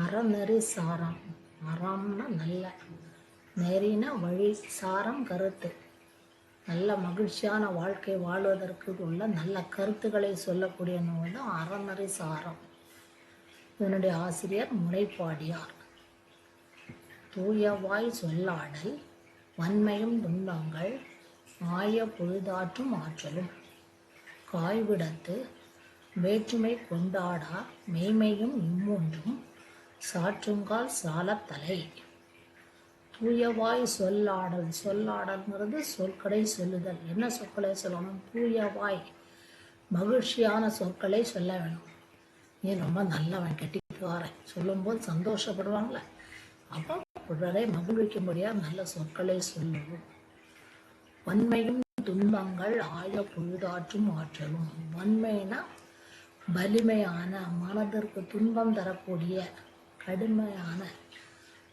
அறநெறி சாரம். அறம்னா நல்ல நெறினா வழி சாரம் கருத்து. நல்ல மகிழ்ச்சியான வாழ்க்கை வாழ்வதற்கு உள்ள நல்ல கருத்துக்களை சொல்லக்கூடிய நூல் தான் அறநெறி சாரம். இதனுடைய ஆசிரியர் முனைப்பாடியார். தூயவாய் சொல்லாடல் வன்மையும் துன்பங்கள் ஆய பொழுதாற்றும் ஆற்றலும். காய்விடத்து வேற்றுமை கொண்டாடா மெய்மையும் இம்மூன்றும். சாற்றுங்கால் சாலத்தலை தூயவாய் சொல்லாடல் சொல்லாடல்ங்கிறது சொற்களை சொல்லுதல். என்ன சொற்களை சொல்லணும்? தூயவாய். மகிழ்ச்சியான சொற்களை சொல்ல வேணும். நீ ரொம்ப நல்லவன் கெட்டிக்காரன். சொல்லும்போது சந்தோஷப்படுவாங்களே அப்போ பிறரை மகிழ்விக்கும்படியாக நல்ல சொற்களை சொல்லுவோம் வன்மையும் துன்பங்கள் ஆய பொழுதாற்றும் ஆற்றலும். வன்மைனா வலிமையான மனதிற்கு துன்பம் தரக்கூடிய கடுமையான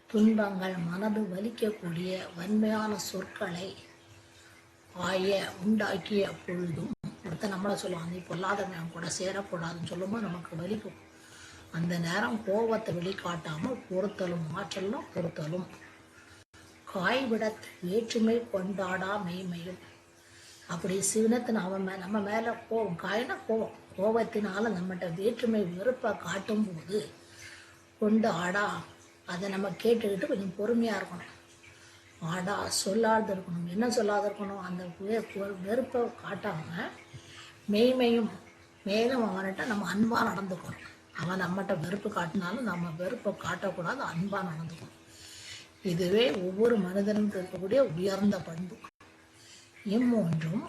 துன்பங்கள் மனது வலிக்கக்கூடிய வன்மையான சொற்களை ஆய உண்டாக்கிய பொழுதும் அடுத்த நம்மளை சொல்லுவாங்க நீ பொல்லாதவன் கூட சேரக்கூடாதுன்னு சொல்லும்போது நமக்கு வலிக்கும் அந்த நேரம் கோபத்தை வெளிக்காட்டாமல் பொறுத்தலும் ஆற்றலும் பொறுத்தலும். காய்விட வேற்றுமை கொண்டாடா மெய்மையும் அப்படி சிவனத்தின் அவன் மே நம்ம மேலே கோவம் காயினா கோவம் கோபத்தினால நம்மகிட்ட வேற்றுமை வெறுப்பை காட்டும் போது கொண்டு ஆடா. அதை நம்ம கேட்டுக்கிட்டு கொஞ்சம் பொறுமையாக இருக்கணும். ஆடா சொல்லாத இருக்கணும். என்ன சொல்லாத இருக்கணும்? அந்த வெறுப்பை காட்டாமல் மெய்மையும் மேலும் அவன்கிட்ட நம்ம அன்பாக நடந்துக்கணும். அவன் நம்மகிட்ட வெறுப்பு காட்டினாலும் நம்ம வெறுப்பை காட்டக்கூடாது அன்பாக நடந்துக்கணும். இதுவே ஒவ்வொரு மனிதனுக்கு இருக்கக்கூடிய உயர்ந்த பண்பு. இம்மூன்றும்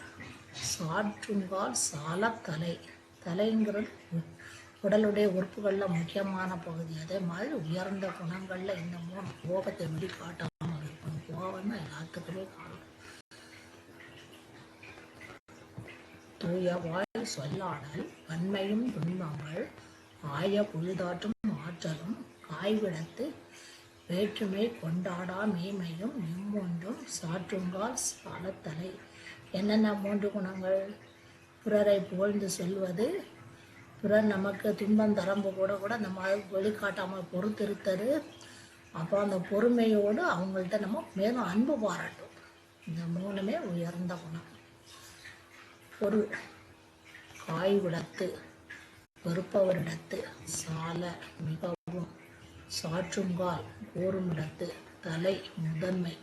சாற்றுங்கால் சால தலை. தலைங்கிறது உடலுடைய உறுப்புகளில் முக்கியமான பகுதி அதே. மாதிரி உயர்ந்த குணங்களில் இந்த மூணு கோபத்தை வெளிக்காட்டாமல் இருக்கணும் கோபம் எல்லாத்துக்குமே காணும் தூய வாய் சொல்லாடல் வன்மையும் துன்பங்கள் ஆய பொழுதாற்றும் ஆற்றலும் காய்விடத்து வேற்றுமை கொண்டாடா மேமையும் இம்மூன்றும் சாற்றுங்கால் சாலத்தலை. என்னென்ன மூன்று குணங்கள்? பிறரை புகழ்ந்து சொல்வது பிறர் நமக்கு துன்பம் தரம்பு கூட கூட நம்ம அதை வெளிக்காட்டாமல் பொறுத்திருத்தது அப்புறம் அந்த பொறுமையோடு அவங்கள்ட்ட நம்ம மேலும் அன்பு பாராட்டும். இந்த மூணுமே உயர்ந்த குணம். ஒரு காய் விடத்து வெறுப்பவரிடத்து சால மிகவும் சாற்றுங்கால் கூறுமிடத்து தலை முதன்மை.